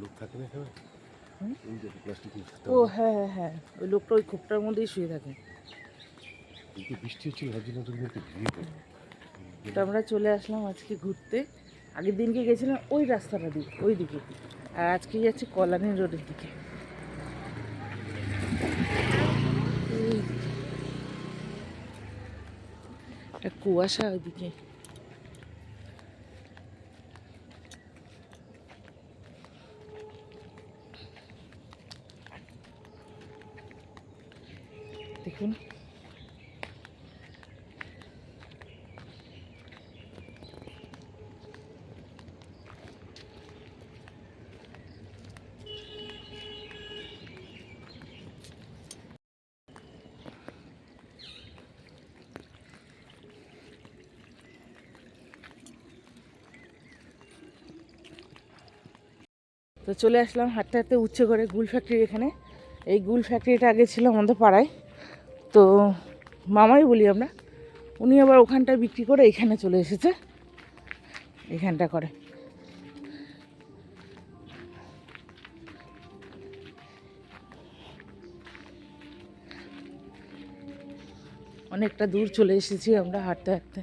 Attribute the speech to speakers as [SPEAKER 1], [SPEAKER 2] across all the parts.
[SPEAKER 1] লোক থাকে না প্লাস্টিক
[SPEAKER 2] ও হ্যাঁ হ্যাঁ হ্যাঁ। ওই লোকটা ওই খোপটার মধ্যেই শুয়ে থাকে।
[SPEAKER 1] কিন্তু বৃষ্টি হচ্ছিল তার তুমি একটু
[SPEAKER 2] তো আমরা চলে আসলাম আজকে ঘুরতে। আগের দিনকে গেছিলাম ওই রাস্তাটা দিক ওই দিকে। আর আজকে যাচ্ছি কল্যাণী রোডের দিকে। কুয়াশা ওইদিকে দেখুন তো চলে আসলাম হাঁটতে হাঁটতে উচ্ছে করে গুল ফ্যাক্টরি এখানে। এই গুল ফ্যাক্টরিটা আগে ছিল আমাদের পাড়ায়। তো মামাই বলি আমরা, উনি আবার ওখানটায় বিক্রি করে এখানে চলে এসেছে। এখানটা করে। অনেকটা দূর চলে এসেছি আমরা হাঁটতে হাঁটতে।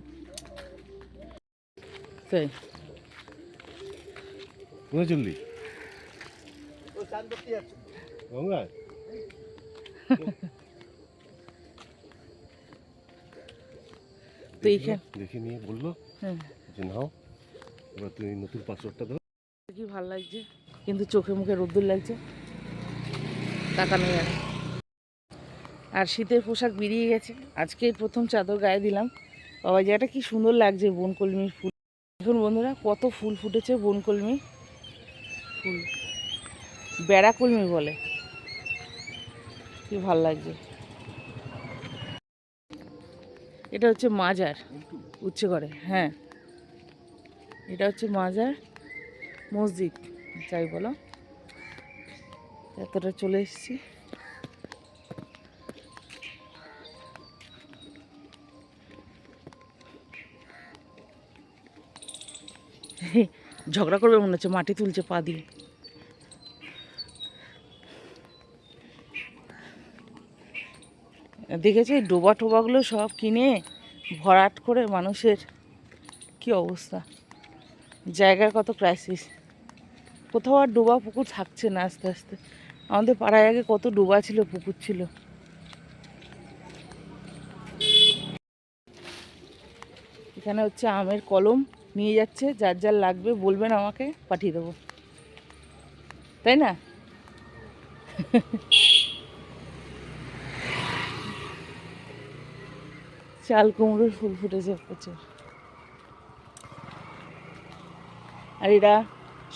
[SPEAKER 2] তাই।
[SPEAKER 1] কোথায় চললি? গঙ্গায়
[SPEAKER 2] তো এইখান-
[SPEAKER 1] দেখে নিয়ে বলল
[SPEAKER 2] হ্যাঁ।
[SPEAKER 1] যে নাও এবার তুমি নতুন পাসওয়ার্ডটা দাও।
[SPEAKER 2] কি ভালো লাগছে? কিন্তু চোখে মুখে রোদ্দুর লাগছে। তাকানো যায় আর শীতের পোশাক বেরিয়ে গেছে। আজকে প্রথম চাদর গায়ে দিলাম। বাবা জায়গাটা কি সুন্দর লাগছে বনকলমির ফুল। দেখুন বন্ধুরা কত ফুল ফুটেছে বনকলমি ফুল। বেড়া কলমি বলে। কি ভালো লাগছে। এটা হচ্ছে মাজার, উচ্ছে করে হ্যাঁ। এটা হচ্ছে মাজার মসজিদ, যাই বলো। এতটা চলে এসেছি। ঝগড়া করবে মনে হচ্ছে, মাটি তুলছে পা দিয়ে। দেখেছি ডোবা টোবাগুলো সব কিনে ভরাট করে মানুষের কি অবস্থা? জায়গার কত ক্রাইসিস কোথাও আর ডোবা পুকুর থাকছে না আস্তে আস্তে। আমাদের পাড়ায় আগে কত ডোবা ছিল, পুকুর ছিল। এখানে হচ্ছে আমের কলম নিয়ে যাচ্ছে, যার যার লাগবে বলবেন আমাকে, পাঠিয়ে দেবো। তাই না? চাল কুমড়োর ফুল ফুটেছে প্রচুর আর এরা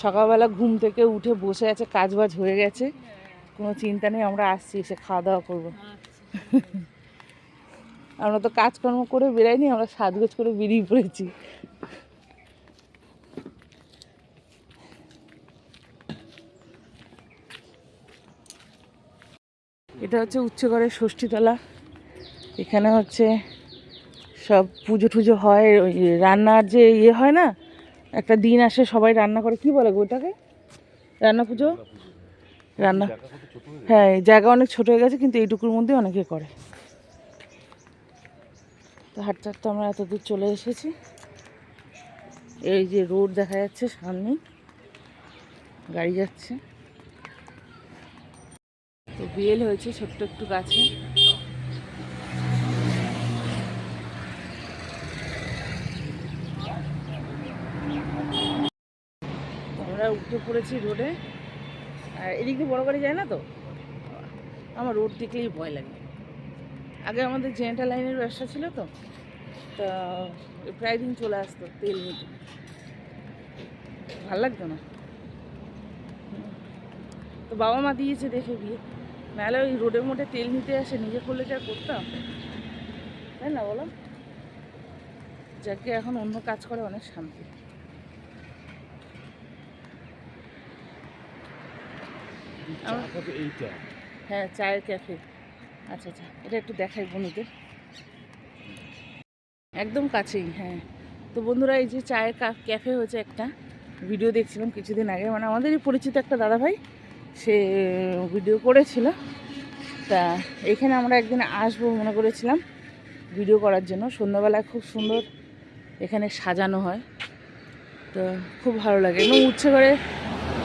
[SPEAKER 2] সকালবেলা ঘুম থেকে উঠে বসে আছে, কাজ বাজ হয়ে গেছে। কোনো চিন্তা নেই, আমরা আসছি, এসে খাওয়া দাওয়া করব। আমরা তো কাজকর্ম করে বেরাইনি আমরা সাজগোজ করে বেরিয়ে পড়েছি। এটা হচ্ছে উচ্চগড়ের ষষ্ঠীতলা। এখানে হচ্ছে সব পুজো টুজো হয়, ওই রান্নার যে ইয়ে হয় না, একটা দিন আসে সবাই রান্না করে, কি বলে ওটাকে? রান্না পুজো? রান্না।
[SPEAKER 1] হয়ে
[SPEAKER 2] জায়গা অনেক ছোট হয়ে গেছে, কিন্তু এইটুকুর মধ্যে অনেকে করে। তো হাঁটতে হাঁটতে আমরা এত দূর চলে এসেছি। এই যে রোড দেখা যাচ্ছে সামনে। গাড়ি যাচ্ছে। তো বেল হয়েছে ছোট্ট একটু গাছে। উঠে পড়েছি রোডে। আর এদিক দিয়ে বড় গাড়ি যায় না তো? আমার রোড দেখলেই ভয় লাগে। আগে আমাদের জেন্টা লাইনের ব্যবসা ছিল তো, তা প্রায় দিন চলে আসতো তেল নিতে। ভালো লাগতো না? তো বাবা মা দিয়েছে দেখে বিয়ে নাহলে ওই রোডের মধ্যে তেল নিতে আসে, নিজে করলে আর করতাম? তাই না বলো? যাকে এখন অন্য কাজ করে অনেক শান্তি আমার-
[SPEAKER 1] চা কত এইটা।
[SPEAKER 2] হ্যাঁ চায়ের ক্যাফে। আচ্ছা আচ্ছা এটা একটু দেখাই বন্ধুদের। একদম কাছেই হ্যাঁ। তো বন্ধুরা এই যে চায়ের ক্যাফে হয়েছে একটা ভিডিও দেখছিলাম কিছুদিন আগে। মানে আমাদেরই পরিচিত একটা দাদা ভাই সে ভিডিও করেছিল। তা এখানে আমরা একদিন আসব মনে করেছিলাম ভিডিও করার জন্য। সন্ধ্যাবেলায় খুব সুন্দর এখানে সাজানো হয়। তো খুব ভালো লাগে। এবং উচ্ছে করে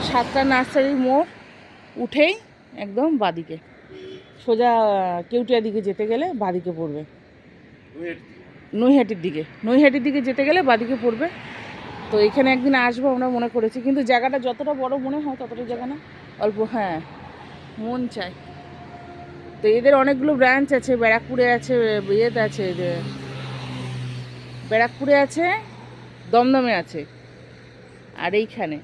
[SPEAKER 2] সাতটা নার্সারির মোড়। উঠেই একদম বাদিকে। সোজা কেউটিয়া দিকে যেতে গেলে বাদিকে পড়বে। নৈহাটির দিকে। নৈহাটির দিকে যেতে গেলে বাদিকে পড়বে। তো এখানে একদিন আসব আমরা মনে করেছি, কিন্তু জায়গাটা যতটা বড় মনে হয় ততটা জায়গা না। অল্প হ্যাঁ মন চাই তো এদের অনেকগুলো ব্রাঞ্চ আছে, ব্যারাকপুরে আছে, ইয়েতে আছে ব্যারাকপুরে আছে, দমদমে আছে। আর এইখানে।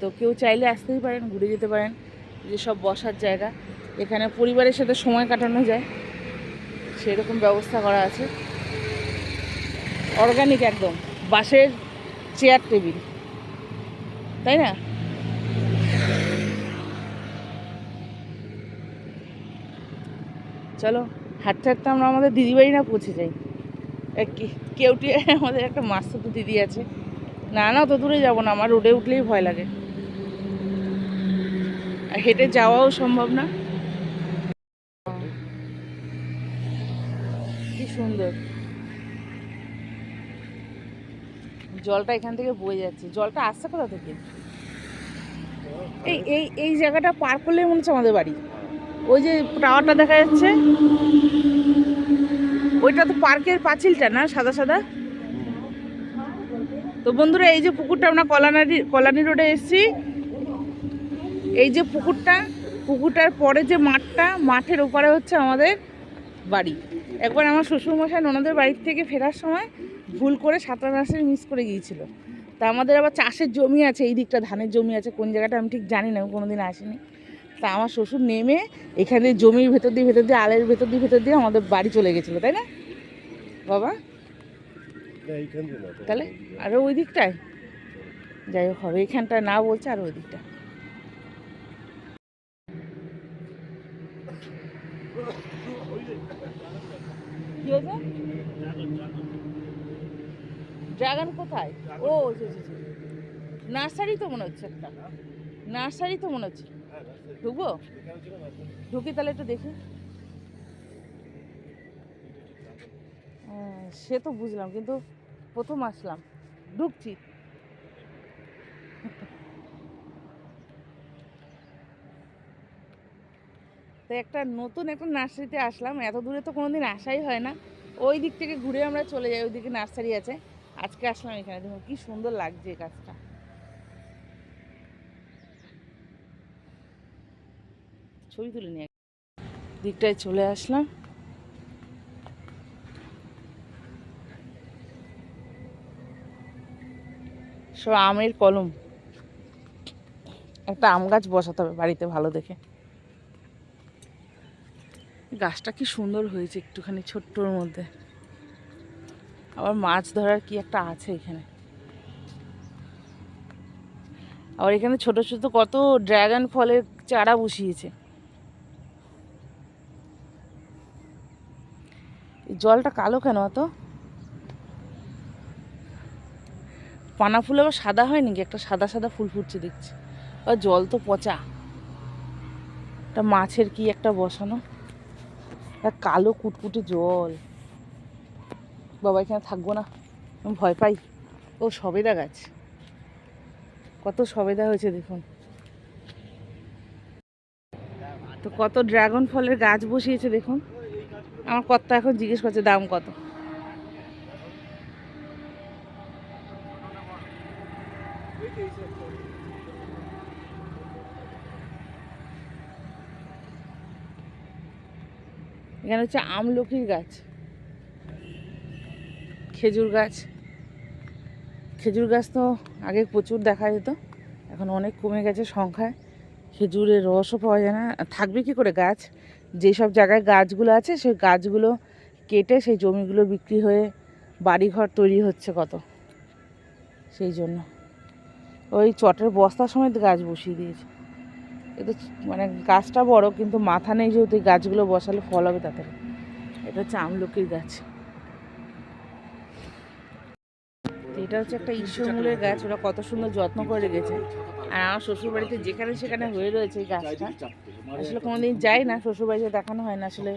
[SPEAKER 2] তো কেউ চাইলে আসতেই পারেন, ঘুরে যেতে পারেন। যে সব বসার জায়গা, এখানে পরিবারের সাথে সময় কাটানো যায়, সেরকম ব্যবস্থা করা আছে। অর্গানিক একদম, বাঁশের চেয়ার টেবিল তাই না? চলো, হাঁটতে হাঁটতে আমরা আমাদের দিদিবাড়ি না পৌঁছে যাই। কেউটি আমাদের একটা মাস্তুতো দিদি আছে। না না, অত দূরে যাব না, আমার রোডে উঠলেই ভয় লাগে। হেঁটে যাওয়াও সম্ভব না। কি সুন্দর। জলটা এখান থেকে বয়ে যাচ্ছে। জলটা আসছে কোথা থেকে? এই এই এই জায়গাটা পার করলেই মনে হচ্ছে আমাদের বাড়ি। ওই যে টাওয়ারটা দেখা যাচ্ছে। ওইটা তো পার্কের পাঁচিলটা না, সাদা সাদা? তো বন্ধুরা, এই যে পুকুরটা আমরা কলানারি, কলানি রোডে এসেছি। এই যে পুকুরটা পুকুরটার পরে যে মাঠটা মাঠের ওপারে হচ্ছে আমাদের বাড়ি। একবার আমার শ্বশুরমশাই ননদের বাড়ির থেকে ফেরার সময় ভুল করে সাঁতার নার্সারি মিস করে গিয়েছিল। তা আমাদের আবার চাষের জমি আছে এই দিকটা ধানের জমি আছে কোন জায়গাটা আমি ঠিক জানি না আমি কোনোদিন আসিনি। তা আমার শ্বশুর নেমে এখানে জমির ভেতর দিয়ে ভেতর দিয়ে আলের ভেতর দিয়ে ভেতর দিয়ে আমাদের বাড়ি চলে গেছিল তাই না? বাবা? তাহলে আরও ওই দিকটায়? যাই হোক হবে এখানটা না বলছে আর ওই দিকটা ড্রাগন কোথায়? ও নার্সারি তো মনে হচ্ছে একটা। নার্সারি তো মনে হচ্ছে। ঢুকবো? ঢুকি তাহলে একটু দেখি। সে তো বুঝলাম, কিন্তু প্রথম আসলাম। ঢুকছি। তো একটা নতুন একটা নার্সারিতে আসলাম। এত দূরে তো কোনোদিন আসাই হয় না। ওই দিক থেকে ঘুরে আমরা চলে যাই ওইদিকে নার্সারি আছে। আজকে আসলাম এখানে। দেখুন, কি সুন্দর লাগছে এই গাছটা। ছবি তুলে নিয়ে দিকটায় চলে আসলাম। সব আমের কলম। একটা আম গাছ বসাতে হবে বাড়িতে ভালো দেখে। গাছটা কি সুন্দর হয়েছে একটুখানি ছোট্টর মধ্যে। আবার মাছ ধরার কি একটা আছে এখানে? আবার এখানে ছোট ছোট কত ড্রাগন ফলের চারা বসিয়েছে। জলটা কালো কেন অত? পানা ফুল আবার সাদা হয় নাকি একটা সাদা সাদা ফুল ফুটছে দেখছি। আর জল তো পচা। একটা মাছের কি একটা বসানো? একটা কালো কুটকুটে জল। বাবা এখানে থাকব না। আমি ভয় পাই। ও সবেদা গাছ। কত সবেদা হয়েছে দেখুন। তো কত ড্রাগন ফলের গাছ বসিয়েছে দেখুন। আমার কর্তা এখন জিজ্ঞেস করছে, দাম কত? এখানে হচ্ছে আমলকির গাছ। খেজুর গাছ। খেজুর গাছ তো আগে প্রচুর দেখা যেত, এখন অনেক কমে গেছে সংখ্যায়। খেজুরের রসও পাওয়া যায় না। থাকবে কি করে গাছ? যেসব জায়গায় গাছগুলো আছে, সেই গাছগুলো কেটে সেই জমিগুলো বিক্রি হয়ে বাড়িঘর তৈরি হচ্ছে কত। সেই জন্য। ওই চটের বস্তার সময় গাছ বসিয়ে দিয়েছে। এতে মানে গাছটা বড়, কিন্তু মাথা নেই যেহেতু গাছগুলো বসালে ফল হবে তাড়াতাড়ি। এটা হচ্ছে আমলকির গাছ তো এটা হচ্ছে একটা ঈশ্বরমূলের গাছ, ওরা কত সুন্দর যত্ন করে রেখেছে। আর আমার শ্বশুরবাড়িতে যেখানে সেখানে হয়ে রয়েছে এই গাছটা। আসলে কোনোদিন যাই না, শ্বশুরবাড়িতে দেখানো হয় না, আসলে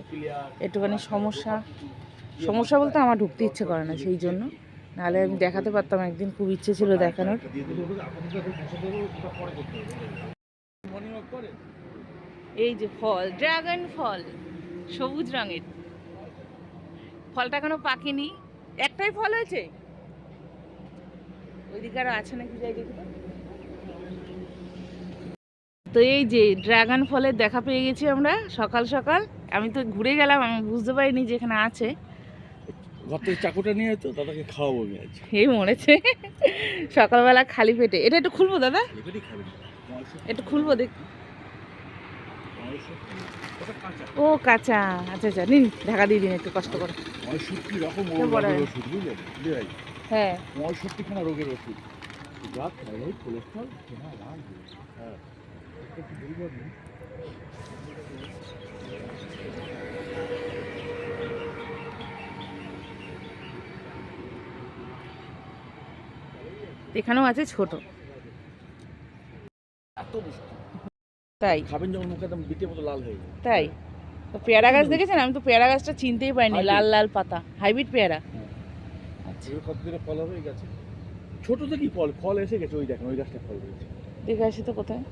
[SPEAKER 2] একটুখানি সমস্যা। সমস্যা বলতে আমার ঢুকতে ইচ্ছে করে না সেই জন্য। নাহলে আমি দেখাতে পারতাম, একদিন খুব ইচ্ছে ছিল দেখানোর। এই যে ফল, ড্রাগন ফল, সবুজ রঙের। ফলটা এখনও পাকেনি। একটাই ফল হয়েছে? ওইদিকে আরও আছে নাকি যাই দেখি তো। এই যে ড্রাগন ফলের দেখা পেয়ে গেছি আমরা সকাল সকাল। আমি তো ঘুরে গেলাম আমি বুঝতে পারিনি যে এখানে আছে।
[SPEAKER 3] ঘর থেকে চাকুটা নিয়ে তো দাদাকে খাওয়াবো আমি আজ।
[SPEAKER 2] এই মরেছে। সকালবেলা খালি পেটে। এটা একটু খুলবো দাদা?
[SPEAKER 3] এবারই
[SPEAKER 2] একটু খুলবো দেখ। ও কাঁচা। আচ্ছা আচ্ছা নিন ঢাকা দিয়ে দিন একটু কষ্ট করে।
[SPEAKER 3] রকম
[SPEAKER 2] হ্যাঁ।
[SPEAKER 3] পঁয়ষট্টি খানা রোগের ওষুধ। সুগার থাইরয়েড কোলেস্ট্রল রাগ হ্যাঁ।
[SPEAKER 2] এখানেও আছে ছোট।
[SPEAKER 3] এত মিষ্টি
[SPEAKER 2] তাই?
[SPEAKER 3] খাবেন যখন মুখে একদম বিটের মতো লাল হয়ে যায়।
[SPEAKER 2] তাই? তো পেয়ারা গাছ দেখেছেন? আমি তো পেয়ারা গাছটা চিনতেই পারিনি। লাল লাল পাতা। হাইব্রিড পেয়ারা?
[SPEAKER 3] এবার ফল হবে? এই গাছে। ছোট থেকেই ফল? ফল এসে গেছে ওই দেখেন ওই গাছটা ফল হয়েছে।
[SPEAKER 2] দেখে আসি তো কোথায়?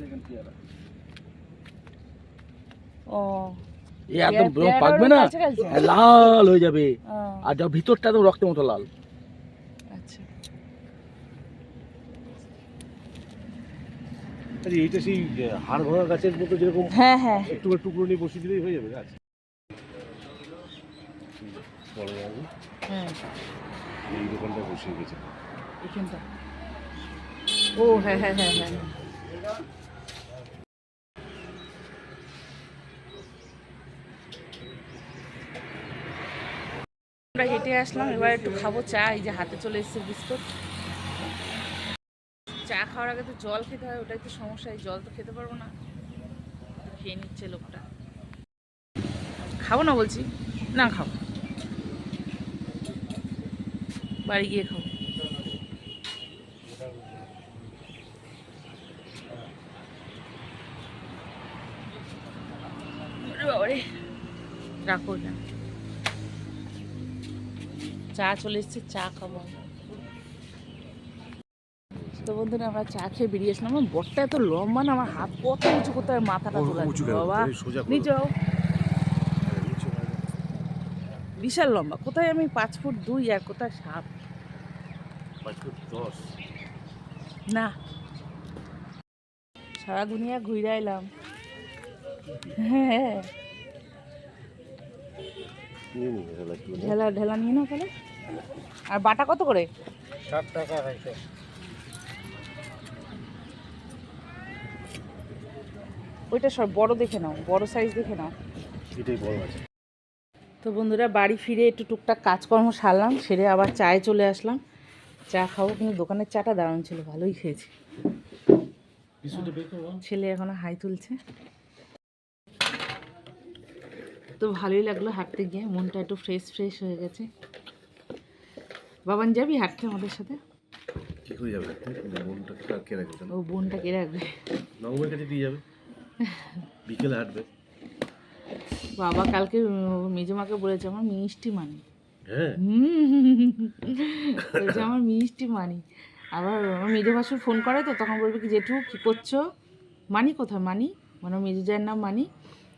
[SPEAKER 3] দেখেন পেয়ারা।
[SPEAKER 2] ও।
[SPEAKER 3] এই একদম পাকবে না? হ্যাঁ, লাল হয়ে যাবে। আর যা ভিতরটা একদম রক্তের মতো লাল।
[SPEAKER 2] আচ্ছা।
[SPEAKER 1] এইটা সেই হাড় ভাঙা গাছের মতো যেরকম
[SPEAKER 2] হ্যাঁ হ্যাঁ।
[SPEAKER 1] একটু টুকরো নিয়ে বসিয়ে দিলেই হয়ে যাবে গাছ।
[SPEAKER 2] হ্যাঁ
[SPEAKER 1] এই দোকানটা গেছে।
[SPEAKER 2] এখানটা ও হ্যাঁ হ্যাঁ হ্যাঁ হ্যাঁ। আমরা হেঁটে আসলাম, এবার একটু খাব চা, এই যে হাতে চলে এসেছে বিস্কুট। চা খাওয়ার আগে তো জল খেতে হয়, ওটাই তো সমস্যা, এই জল তো খেতে পারব না। খেয়ে নিচ্ছে লোকটা। খাব না বলছি? না, খাব। বাড়ি গিয়ে খাব। ওরে বাবারে রাখো এটা। চা চলে এসছে চা খাব। তো বন্ধুরা আমরা চা খেয়ে বেরিয়ে আসলাম। আমার বরটা এত লম্বা না আমার হাত কত উঁচু করতে হয় মাথাটা তোলা বাবা। নিচে
[SPEAKER 1] হয়ে।
[SPEAKER 2] বিশাল লম্বা কোথায় আমি পাঁচ ফুট দুই আর কোথায় সাত? না। সারা দুনিয়া ঘুরে এলাম হ্যাঁ। ঢেলা ঢেলা নিয়ে তাহলে। আর বাটা কত করে?
[SPEAKER 3] ষাট টাকা
[SPEAKER 2] ওইটা সব বড় দেখে নাও বড় সাইজ দেখে নাও।
[SPEAKER 1] এটাই বড় আছে।
[SPEAKER 2] তো বন্ধুরা বাড়ি ফিরে একটু টুকটাক কাজকর্ম সারলাম সেরে আবার চায়ে চলে আসলাম। চা খাব কিন্তু দোকানের চাটা দারুণ ছিল ভালোই খেয়েছি। ছেলে এখনও হাই তুলছে। তো ভালোই লাগল হাঁটতে গিয়ে মনটা একটু ফ্রেশ ফ্রেশ হয়ে গেছে। বাবান যাবি হাঁটতে আমাদের সাথে?
[SPEAKER 1] কি করে যাবে মনটা কে রাখবে
[SPEAKER 2] ও বোনটা কে রাখবে?
[SPEAKER 1] নবমের কাছে দিয়ে যাবে। বিকেলে হাঁটবে।
[SPEAKER 2] বাবা কালকে মেজমাকে বলেছে আমার মিষ্টি মানি।
[SPEAKER 1] হ্যাঁ।
[SPEAKER 2] আমার মিষ্টি মানি। আবার আমার মেজো ভাসুর ফোন করে তো, তখন বলবে, কি জেঠু, কী করছ? মানি কোথায়, মানি? মানে মেজো জায়ের নাম মানি।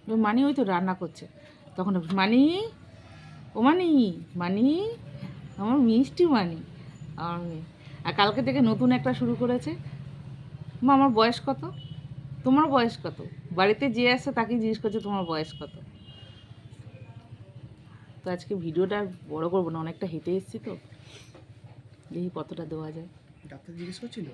[SPEAKER 2] মানি ওই তো রান্না করছে। তখন মানি? ও মানি? মানি? আমার মিষ্টি মানি। আমার আর কালকে থেকে নতুন একটা শুরু করেছে। মা, আমার বয়স কত? তোমার বয়স কত? বাড়িতে যে আসে তাকে জিজ্ঞেস করছে, তোমার বয়স কত? তো আজকে ভিডিওটা বড় করব না, অনেকটা হেঁটে এসেছি তো। দেখি কতটা দেওয়া যায়।
[SPEAKER 3] ডাক্তার জিজ্ঞেস করছিল?